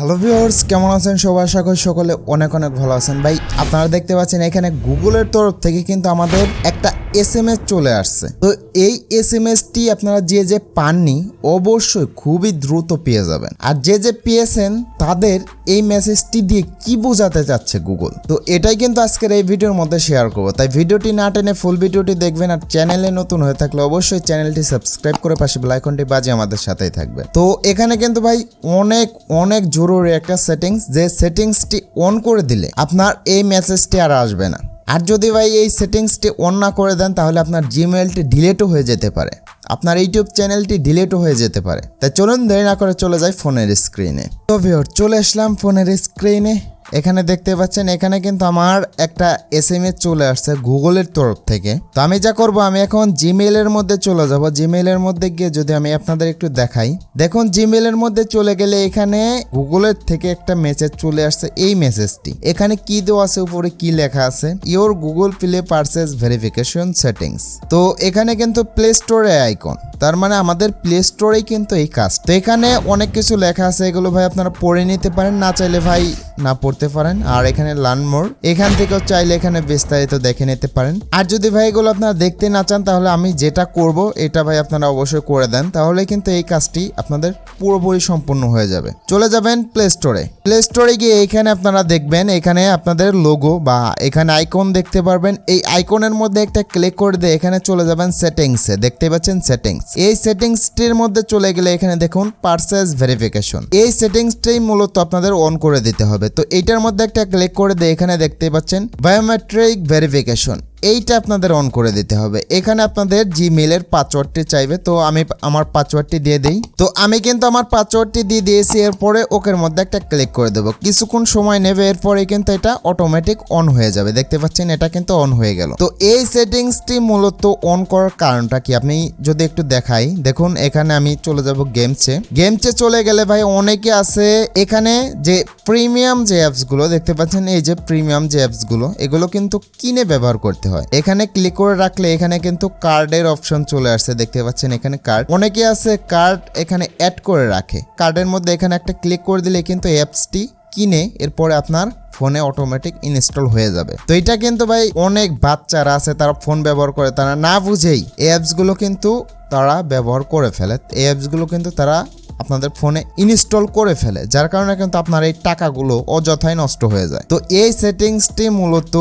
Hello viewers কেমন আছেন সবাই? আশা করি সকলে অনেক অনেক ভালো আছেন। ভাই, আপনারা দেখতে পাচ্ছেন এখানে গুগলের তরফ থেকে কিন্তু আমাদের একটা এস এম এস চলে আসছে। তো এই এস এম এসটি আপনারা যে যে পাননি, অবশ্যই খুবই দ্রুত পেয়ে যাবেন। আর যে যে পেয়েছেন, তাদের এই মেসেজটি দিয়ে কি বোঝাতে চাচ্ছে গুগল তো এটাই কিন্তু আজকের এই ভিডিওর মধ্যে শেয়ার করব। তাই ভিডিওটি না টেনে ফুল ভিডিওটি দেখবেন আর চ্যানেলে নতুন হয়ে থাকলে অবশ্যই চ্যানেলটি সাবস্ক্রাইব করে পাশে বেলাইকনটি বাজে আমাদের সাথেই থাকবে তো এখানে কিন্তু ভাই, অনেক অনেক জরুরি একটা সেটিংস যে সেটিংসটি অন করে দিলে আপনার এই মেসেজটি আর আসবে না। আর যদি ভাই এই সেটিংসটি অন না করে দেন, তাহলে আপনার জিমেলটি ডিলেটও হয়ে যেতে পারে। আপনার ইউটিউব চ্যানেলটি ডিলেটও হয়ে যেতে পারে। তাই চলুন দেরি না করে চলে যাই ফোনের স্ক্রিনে তো ভিওর চলে আসলাম ফোনের স্ক্রিনে এখানে দেখতে পাচ্ছেন, এখানে কিন্তু আমার একটা এস এম এস চলে আসছে গুগলের তরফ থেকে। তো আমি যা করব, আমি এখন জিমেইলের মধ্যে চলে যাব। জিমেইলের মধ্যে গিয়ে যদি আমি আপনাদের একটু দেখাই, দেখুন জিমেইলের মধ্যে চলে গেলে এখানে গুগলের থেকে একটা মেসেজ চলে আসছে, এই মেসেজটি এখানে কি দেওয়া আছে, উপরে কি লেখা আছে? Your Google Play purchase verification settings তো এখানে কিন্তু প্লে স্টোরে আইকন তার মানে আমাদের প্লে স্টোরেই কিন্তু এই কাজ। তো এখানে অনেক কিছু লেখা আছে, এগুলো ভাই আপনারা পড়ে নিতে পারেন। না চাইলে ভাই না পড়তে পারেন, আর এখানে লার্ন মোর এখান থেকেও চাইলে এখানে বিস্তারিত দেখে নিতে পারেন। আর যদি ভাই এগুলো আপনারা দেখতে না চান, তাহলে আমি যেটা করব, এটা ভাই আপনারা অবশ্যই করে দেন। তাহলে কিন্তু এই কাজটি আপনাদের পুরোপুরি সম্পূর্ণ হয়ে যাবে। চলে যাবেন প্লে স্টোরে প্লে স্টোরে গিয়ে এখানে আপনারা দেখবেন, এখানে আপনাদের লোগো বা এখানে আইকন দেখতে পারবেন। এই আইকনের মধ্যে একটা ক্লিক করে দিয়ে এখানে চলে যাবেন সেটিংসে দেখতে পাচ্ছেন সেটিংস এই সেটিংসটির মধ্যে চলে গেলে এখানে দেখুন পার্সেস ভেরিফিকেশন এই সেটিংসটাই মূলত আপনাদের অন করে দিতে হবে। তো এইটার মধ্যে একটা ক্লিক করে দিয়ে এখানে দেখতে পাচ্ছেন বায়োমেট্রিক ভেরিফিকেশন এইটা আপনাদের অন করে দিতে হবে। এখানে আপনাদের জিমেলের পাসওয়ার্ডটি চাইবে, তো আমি আমার পাসওয়ার্ডটি দিয়ে দিই। তো আমি কিন্তু আমার পাসওয়ার্ডটি দিয়ে দিয়েছি, এরপরে ওকের মধ্যে একটা ক্লিক করে দেবো। কিছুক্ষণ সময় নেবে, এরপরে কিন্তু এটা অটোমেটিক অন হয়ে যাবে। দেখতে পাচ্ছেন, এটা কিন্তু অন হয়ে গেল। তো এই সেটিংসটি মূলত অন করার কারণটা কি? আপনি যদি একটু দেখাই, দেখুন, এখানে আমি চলে যাব গেমসে গেমসে চলে গেলে ভাই, অনেকে আছে, এখানে যে প্রিমিয়াম যে অ্যাপসগুলো দেখতে পাচ্ছেন, এই যে প্রিমিয়াম যে অ্যাপসগুলো এগুলো কিন্তু কিনে ব্যবহার করতে হয়। এখানে ক্লিক করে রাখলে এখানে কিন্তু কার্ডের অপশন চলে আসছে, দেখতে পাচ্ছেন এখানে কার্ড অনেকে আছে কার্ড এখানে অ্যাড করে রাখে। কার্ডের মধ্যে এখানে একটা ক্লিক করে দিলে কিন্তু অ্যাপসটি কিনে, এরপরে আপনার ফোনে অটোমেটিক ইনস্টল হয়ে যাবে। তো এটা কিন্তু ভাই অনেক বাচ্চারা আছে, তারা ফোন ব্যবহার করে, তারা না বুঝেই এই অ্যাপসগুলো কিন্তু তারা ব্যবহার করে ফেলে। এই অ্যাপসগুলো কিন্তু তারা আপনাদের ফোনে ইনস্টল করে ফেলে, যার কারণে কিন্তু আপনার এই টাকাগুলো অযথাই নষ্ট হয়ে যায়। তো এই সেটিংসটি মূলত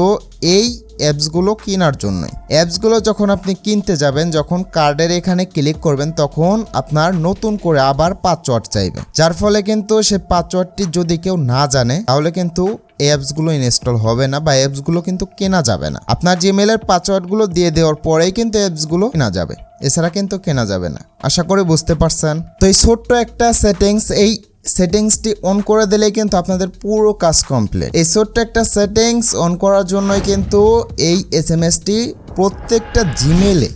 এই অ্যাপসগুলো কেনার জন্যই। অ্যাপসগুলো যখন আপনি কিনতে যাবেন, যখন কার্ডের এখানে ক্লিক করবেন, তখন আপনার নতুন করে আবার পাসওয়ার্ড চাইবে। যার ফলে কিন্তু সে পাসওয়ার্ডটি যদি কেউ না জানে, তাহলে কিন্তু অ্যাপসগুলো ইনস্টল হবে না বা অ্যাপসগুলো কিন্তু কেনা যাবে না। আপনার জিমেলের পাসওয়ার্ডগুলো দিয়ে দেওয়ার পরেই কিন্তু অ্যাপসগুলো কেনা যাবে। এছাড়া কিন্তু কেনা যাবে না। আশা করি বুঝতে পারছেন। তো এই ছোট্ট একটা সেটিংস এই সেটিংসটি অন করে দিলেই কিন্তু আপনাদের পুরো কাজ কমপ্লিট এই ছোট্ট একটা সেটিংস অন করার জন্যই কিন্তু এই এস এম এসটি প্রত্যেকটা জিমেলে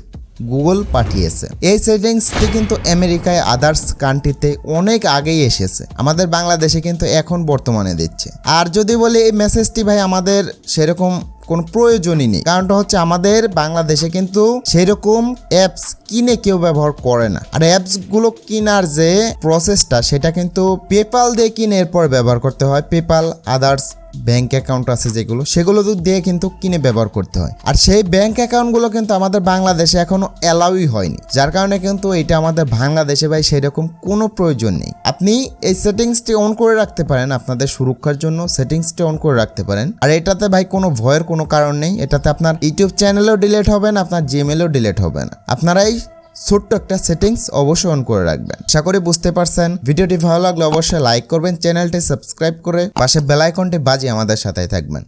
গুগল পাঠিয়েছে। এই সেটিংসটি কিন্তু আমেরিকায় আদার্স কান্ট্রিতে অনেক আগেই এসেছে। আমাদের বাংলাদেশে কিন্তু এখন বর্তমানে দিচ্ছে। আর যদি বলি এই মেসেজটি ভাই আমাদের সেরকম কোনো প্রয়োজনই নেই। কারণটা হচ্ছে আমাদের বাংলাদেশে কিন্তু সেরকম অ্যাপস কিনে কেউ ব্যবহার করে না। আর অ্যাপসগুলো কেনার যে প্রসেসটা সেটা কিন্তু পেপাল দিয়ে কিনে এরপর ব্যবহার করতে হয়। পেপাল আদার্স ব্যাংক অ্যাকাউন্ট আছে যেগুলো, সেগুলো দিয়ে কিন্তু কিনে ব্যবহার করতে হয়। আর সেই ব্যাংক অ্যাকাউন্টগুলো কিন্তু আমাদের বাংলাদেশে এখনও অ্যালাউই হয়নি। যার কারণে কিন্তু এটা আমাদের বাংলাদেশে ভাই সেরকম কোনো প্রয়োজন নেই। আপনি এই সেটিংসটি অন করে রাখতে পারেন আপনাদের সুরক্ষার জন্য, সেটিংসটি অন করে রাখতে পারেন। আর এটাতে ভাই কোনো ভয়ের কোনো কারণ নেই, এটাতে আপনার ইউটিউব চ্যানেলও ডিলেট হবে না, আপনার জিমেলও ডিলেট হবে না। আপনারাই ছোট্ট একটা সেটিংস অবশ্যই অন করে রাখবেন। আশা করি বুঝতে পারছেন। ভিডিওটি ভালো লাগলে অবশ্যই লাইক করবেন চ্যানেলটি সাবস্ক্রাইব করে পাশে বেল আইকনটি বাজিয়ে আমাদের সাথে থাকবেন।